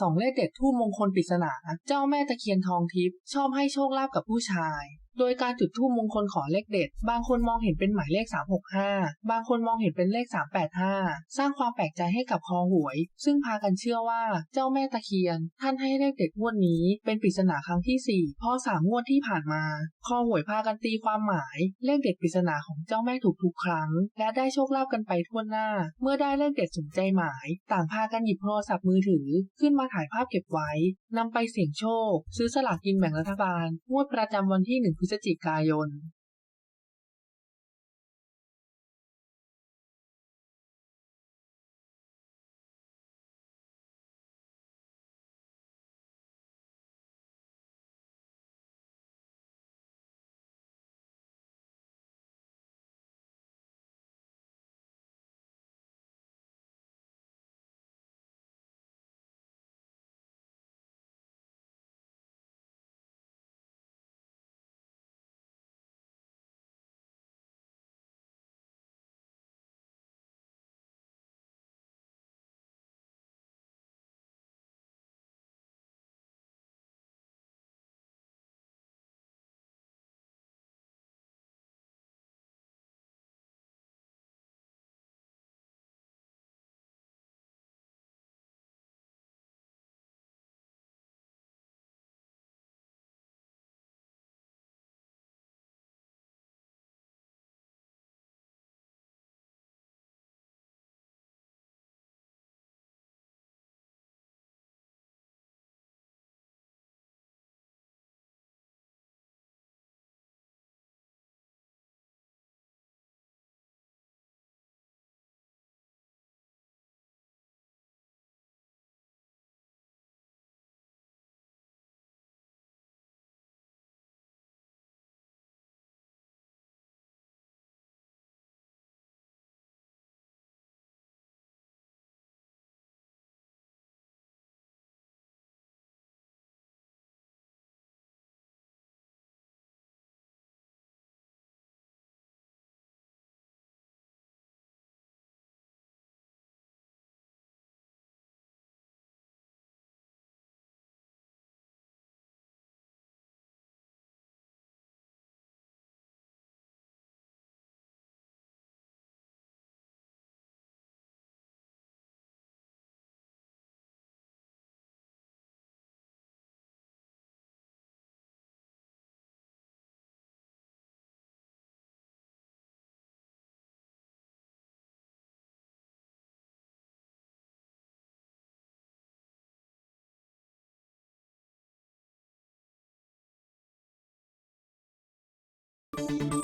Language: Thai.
สองเลขเด็ดทู่มงคลปริศนา เจ้าแม่ตะเคียนทองทิพย์ชอบให้โชคลาภกับผู้ชาย โดยการจุดธูปมงคลขอเลขเด็ด บางคนมองเห็นเป็นหมายเลข 365 บางคนมองเห็นเป็นเลข 385 สร้างความแปลกใจให้กับคอหวย ซึ่งพากันเชื่อว่าเจ้าแม่ตะเคียน ท่านให้เลขเด็ดงวดนี้ เป็นปริศนาครั้งที่ 4พราะสามงวดที่ผ่านมา คอหวยพากันตีความหมาย เลขเด็ดปริศนาของเจ้าแม่ถูกทุกครั้ง และได้โชคลาภกันไปทั่วหน้า เมื่อได้เลขเด็ดสมใจหมาย ต่างพากันหยิบโทรศัพท์มือถือ ขึ้นมาถ่ายภาพเก็บไว้นำไปเสี่ยงโชค ซื้อสลากกินแบ่งรัฐบาลงวดประจำวันที่1พฤศจิกายน you